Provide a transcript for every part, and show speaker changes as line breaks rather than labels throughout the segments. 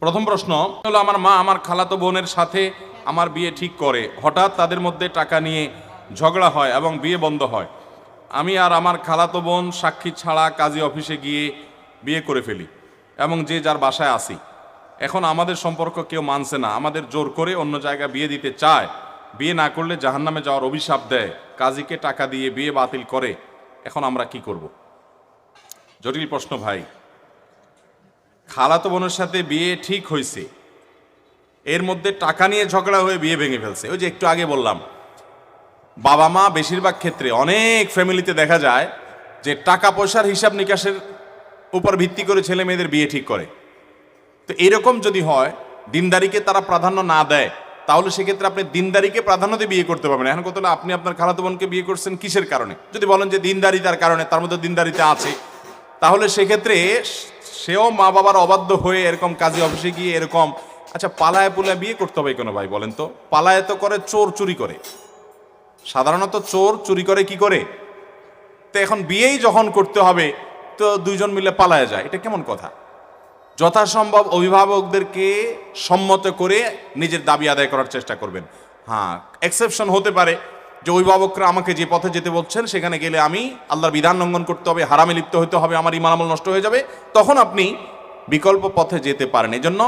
প্রথম প্রশ্ন হলো, আমার মা, আমার খালাতো বোনের সাথে আমার বিয়ে ঠিক করে? হঠাৎ তাদের মধ্যে টাকা নিয়ে ঝগড়া হয় এবং বিয়ে বন্ধ হয়। আমি আর আমার খালাতো বোন সাক্ষী ছাড়া কাজী অফিসে গিয়ে বিয়ে করে ফেলি এবং যে যার বাসায় আসি। এখন আমাদের সম্পর্ক কেউ মানছে না। আমাদের জোর করে অন্য জায়গায় বিয়ে দিতে চায়। বিয়ে না করলে জাহান্নামে যাওয়ার অভিশাপ দেয়। কাজীকে টাকা দিয়ে বিয়ে বাতিল করে। এখন আমরা কি করব? জটিল প্রশ্ন ভাই। খালাতো বোনের সাথে বিয়ে ঠিক হয়েছে এর মধ্যে টাকা নিয়ে ঝগড়া হয়ে বিয়ে ভেঙে ফেলছে। ওই যে একটু আগে বললাম বাবা মা বেশিরভাগ ক্ষেত্রে অনেক ফ্যামিলিতে দেখা যায় যে টাকা পয়সার হিসাব নিকাশের উপর ভিত্তি করে ছেলে মেয়েদের বিয়ে ঠিক করে। তো এরকম যদি হয়, দিনদারিকে তারা প্রাধান্য না দেয়, তাহলে সেক্ষেত্রে আপনি দিনদারিকে প্রাধান্য দিয়ে বিয়ে করতে পারবেন এখন কত আপনি আপনার খালাতো বোনকে বিয়ে করছেন কিসের কারণে? যদি বলেন যে দিনদারিতার কারণে, তার মধ্যে দিনদারিতা আছে। তাহলে সেক্ষেত্রে সেও মা বাবার অবাধ্য হয়ে এরকম কাজী অফিসে গিয়ে এরকম আচ্ছা পালায় পুলায় বিয়ে করতে হবে কেন ভাই বলেন তো? পালায় তো করে চোর চুরি করে। সাধারণত চোর চুরি করে কি করে? তো এখন বিয়েই যখন করতে হবে, তো দুইজন মিলে পালায় যায়। এটা কেমন কথা? যথাসম্ভব অভিভাবকদেরকে সম্মত করে নিজের দাবি আদায় করার চেষ্টা করবেন। হ্যাঁ এক্সেপশন হতে পারে যে অভিভাবকরা আমাকে যে পথে যেতে বলছেন, সেখানে গেলে আমি আল্লাহর বিধান লঙ্ঘন করতে হবে, হারামে লিপ্ত হতে হবে, আমার ইমান আমল নষ্ট হয়ে যাবে, তখন আপনি বিকল্প পথে যেতে পারেন। এই জন্য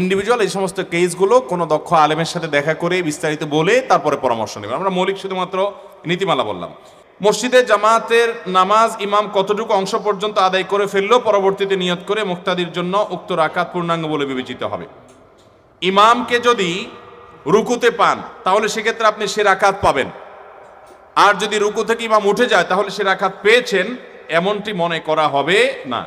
ইন্ডিভিজুয়াল এই সমস্ত কেসগুলো কোনো দক্ষ আলেমের সাথে দেখা করে বিস্তারিত বলে তারপরে পরামর্শ নেবেন। আমরা মৌলিক শুধুমাত্র নীতিমালা বললাম। মসজিদে জামাতের নামাজ ইমাম কতটুকু অংশ পর্যন্ত আদায় করে ফেললেও পরবর্তীতে নিয়ত করে মুক্তাদির জন্য উক্ত রাকাত পূর্ণাঙ্গ বলে বিবেচিত হবে। ইমামকে যদি রুকুতে পান, তাহলে সেক্ষেত্রে আপনি সে রাকাত পাবেন। আর যদি রুকু থেকে ইমাম উঠে যায়, তাহলে সে রাকাত পেয়েছেন, এমনটি মনে করা হবে না।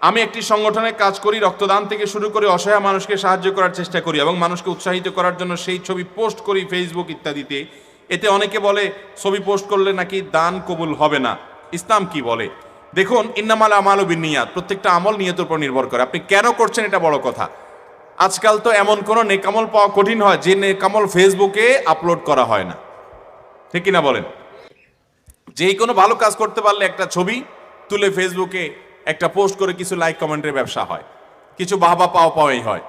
আমি একটি সংগঠনে কাজ করি, রক্তদান থেকে শুরু করে অসহায় মানুষকে সাহায্য করার চেষ্টা করি এবং মানুষকে উৎসাহিত করার জন্য সেই ছবি পোস্ট করি ফেসবুক ইত্যাদিতে। এতে অনেকে বলে, ছবি পোস্ট করলে নাকি দান কবুল হবে না। ইসলাম কি বলে? দেখুন, ইন্নামাল আমাল বিনিয়াত প্রত্যেকটা আমল নিয়তের উপর নির্ভর করে। আপনি কেন করছেন এটা বড় কথা? আজকাল তো এমন কোনো নেকামল পাওয়া কঠিন হয়, যে নেকামল ফেসবুকে আপলোড করা হয় না। ঠিক কিনা বলেন? যেই কোনো ভালো কাজ করতে পারলে একটা ছবি তুলে ফেসবুকে একটা পোস্ট করে কিছু লাইক কমেন্টের ব্যবসা হয়। কিছু বাহবা পাওয়া পাওয়াই হয়।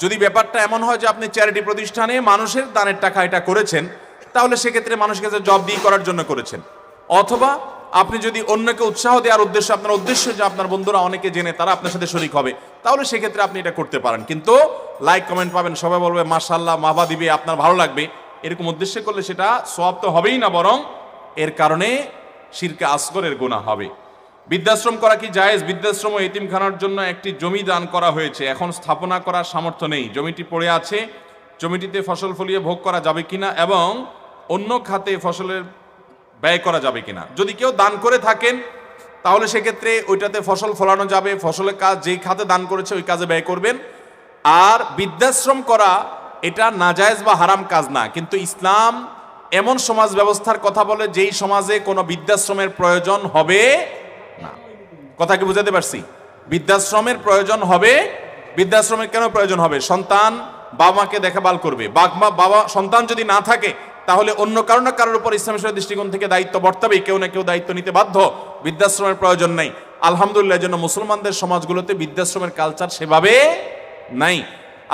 যদি ব্যাপারটা এমন হয় যে আপনি চ্যারিটি প্রতিষ্ঠানে মানুষের দানের টাকা এটা করেছেন, তাহলে সেক্ষেত্রে মানুষকে কাছে জব দিয়ে করার জন্য করেছেন। অথবা আপনি যদি অন্যকে উৎসাহ দেওয়ার উদ্দেশ্য, আপনার উদ্দেশ্য যে আপনার বন্ধুরা অনেকে জেনে তারা আপনার সাথে শরিক হবে, তাহলে সেক্ষেত্রে আপনি এটা করতে পারেন। কিন্তু লাইক কমেন্ট পাবেন, সবাই বলবে মার্শাল্লাহ মাহবা দিবে, আপনার ভালো লাগবে। এরকম উদ্দেশ্যে করলে সেটা সব তো হবেই না বরং এর কারণে শিরকে আসগরের গুণা হবে। বৃদ্ধাশ্রম করা কি জায়েজ? বৃদ্ধাশ্রম ও এতিমখানার জন্য একটি জমি দান করা হয়েছে। এখন স্থাপনা করার সামর্থ্য নেই। জমিটি পড়ে আছে। জমিটিতে ফসল ফলিয়ে ভোগ করা যাবে কিনা এবং অন্য খাতে ফসলের ব্যয় করা যাবে কিনা। যদি কেউ দান করে থাকেন, তাহলে সেক্ষেত্রে ওইটাতে ফসল ফলানো যাবে। ফসলের কাজ যেই খাতে দান করেছে, ওই কাজে ব্যয় করবেন। আর বৃদ্ধাশ্রম করা এটা নাজায়েজ বা হারাম কাজ না, কিন্তু ইসলাম এমন সমাজ ব্যবস্থার কথা বলে যেই সমাজে কোনো বৃদ্ধাশ্রমের প্রয়োজন হবে না। কথা কি বুঝাতে পারছি? বৃদ্ধাশ্রমের প্রয়োজন হবে, বৃদ্ধাশ্রমের কেন প্রয়োজন হবে? সন্তান বাবা মাকে দেখাভাল করবে। বাগমা বাবা, সন্তান যদি না থাকে, তাহলে অন্য কারও না কারোর উপর ইসলামের দৃষ্টিকোণ থেকে দায়িত্ব বর্তাবেই কেউ না কেউ দায়িত্ব নিতে বাধ্য। বৃদ্ধাশ্রমের প্রয়োজন নেই। আলহামদুলিল্লাহ জন্য মুসলমানদের সমাজগুলোতে বৃদ্ধাশ্রমের কালচার সেভাবে নাই।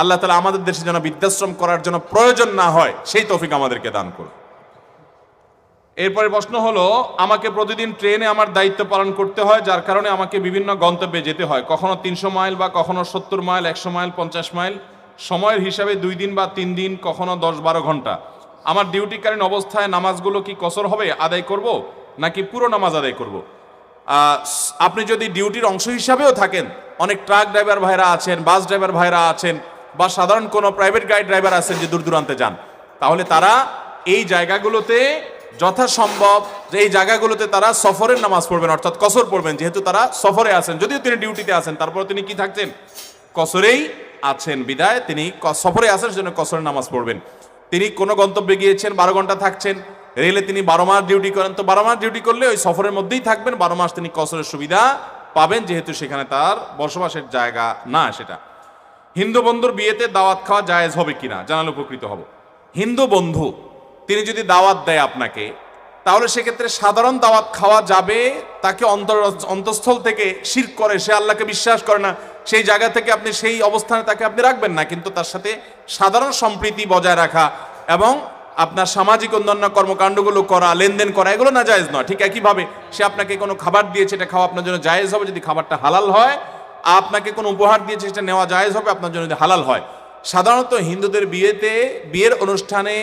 আল্লাহ তালা আমাদের দেশে যেন বৃদ্ধাশ্রম করার জন্য প্রয়োজন না হয়, সেই তৌফিক আমাদেরকে দান করুন। এরপরে প্রশ্ন হলো, আমাকে প্রতিদিন ট্রেনে আমার দায়িত্ব পালন করতে হয়, যার কারণে আমাকে বিভিন্ন গন্তব্যে যেতে হয়। কখনো তিনশো মাইল বা কখনো সত্তর মাইল, একশো মাইল, পঞ্চাশ মাইল। সময়ের হিসাবে দুই দিন বা তিন দিন, কখনো দশ বারো ঘণ্টা। আমার ডিউটিকালীন অবস্থায় নামাজগুলো কি কসর হবে, আদায় করব, নাকি পুরো নামাজ আদায় করব? আপনি যদি ডিউটির অংশ হিসাবেও থাকেন, অনেক ট্রাক ড্রাইভার ভাইরা আছেন, বাস ড্রাইভার ভাইরা আছেন বা সাধারণ কোনো প্রাইভেট গাড়ি ড্রাইভার আছেন যে দূর দূরান্তে যান, তাহলে তারা এই জায়গাগুলোতে যথাসম্ভব, যে এই জায়গাগুলোতে তারা সফরের নামাজ পড়বেন, অর্থাৎ কসর পড়বেন, যেহেতু তারা সফরে আছেন, যদিও তিনি ডিউটিতে আছেন, তারপর তিনি কি থাকছেন? কসরেই আছেন, বিদায়, তিনি সফরে আছেন সেজন্য কসরের নামাজ পড়বেন। তিনি কোনো গন্তব্যে গিয়েছেন, বারো ঘণ্টা থাকছেন, রেলে তিনি বারো মাস ডিউটি করেন, তো বারো মাস ডিউটি করলে ওই সফরের মধ্যেই থাকবেন, বারো মাস তিনি কসরের সুবিধা পাবেন, যেহেতু সেখানে তার বসবাসের জায়গা না সেটা। হিন্দু বন্ধুর বিয়েতে দাওয়াত খাওয়া জায়েজ হবে কিনা জানালে উপকৃত হব। হিন্দু বন্ধু, তিনি যদি দাওয়াত দেয় আপনাকে, তাহলে সেক্ষেত্রে সাধারণ দাওয়াত খাওয়া যাবে, তাকে অন্তর অন্তঃস্থল থেকে শির করে, সে আল্লাহকে বিশ্বাস করে না, সেই জায়গা থেকে আপনি সেই অবস্থানে তাকে আপনি রাখবেন না, কিন্তু তার সাথে সাধারণ সম্প্রীতি বজায় রাখা এবং আপনার সামাজিক অন্যান্য কর্মকাণ্ডগুলো করা, লেনদেন করা, এগুলো না জায়েজ নয়। ঠিক একইভাবে সে আপনাকে কোনো খাবার দিয়েছে, এটা খাওয়া আপনার জন্য জায়েজ হবে, যদি খাবারটা হালাল হয় আপনাকে কোনো উপহার দিয়েছে সেটা নেওয়া জায়েজ হবে, আপনার জন্য হালাল হয়। সাধারণত হিন্দুদের বিয়েতে, বিয়ের অনুষ্ঠানে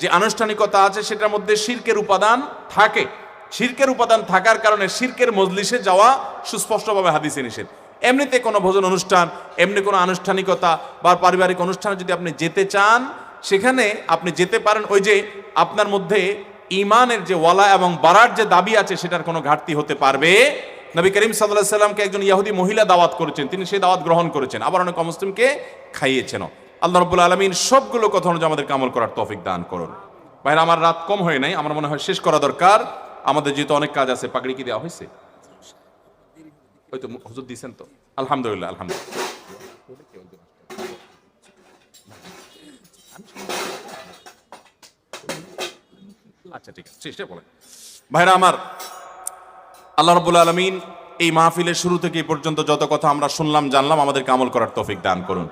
যে আনুষ্ঠানিকতা আছে, সেটার মধ্যে শির্কের উপাদান থাকে। শির্কের উপাদান থাকার কারণে শির্কের মজলিসে যাওয়া সুস্পষ্টভাবে হাদিসে নিষেধ। এমনিতে কোনো ভোজন অনুষ্ঠান, এমনি কোনো আনুষ্ঠানিকতা বা পারিবারিক অনুষ্ঠানে যদি আপনি যেতে চান, সেখানে আপনি যেতে পারেন ওই যে আপনার মধ্যে ইমানের যে ওয়ালা এবং বাড়ার যে দাবি আছে, সেটার কোনো ঘাটতি হতে পারবে নবী করিম সাল্লাহ সাল্লামকে একজন ইয়াহুদি মহিলা দাওয়াত করেছেন। তিনি সেই দাওয়াত গ্রহণ করেছেন। আবার অনেক মুসলিমকে খাইয়েছেন আল্লাহ রব্বুল আলমিন সবগুলো কথা অনুযায়ী আমাদের কামল করার তৌফিক দান করুন। ভাইরা, আমার রাত কম হয় নাই। আমার মনে হয় শেষ করা দরকার। আমাদের যেহেতু অনেক কাজ আছে, পাগড়ি কি দেওয়া হয়েছে? ওই তো হুজুর দিয়েছেন তো। আলহামদুলিল্লাহ আলহামদুলিল্লাহ। আচ্ছা ঠিক আছে। চেষ্টা বলেন। ভাইরা, আমার আল্লাহ রবুল আলমিন এই মাহফিলের শুরু থেকে এই পর্যন্ত যত কথা আমরা শুনলাম, জানলাম, আমাদেরকে আমল করার তৌফিক দান করুন।